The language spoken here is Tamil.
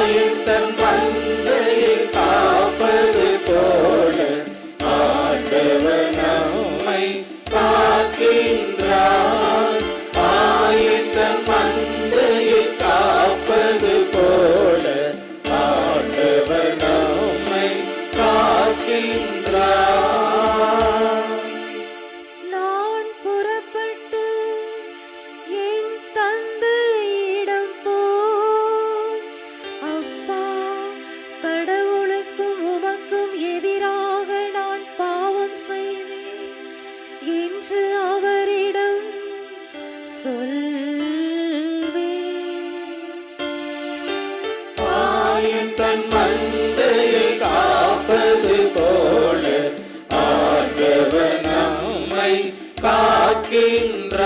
ஆயன் தன் மந்தையில் காப்பது போல ஆண்டவர் நம்மை காக்கின்றார் ஆயன் தன் மந்தையில் காப்பது போல ஆண்டவர் நம்மை காக்கின்றார் தன் மந்தையை காப்பது போல ஆண்டவர் நம்மை காக்கின்றார்.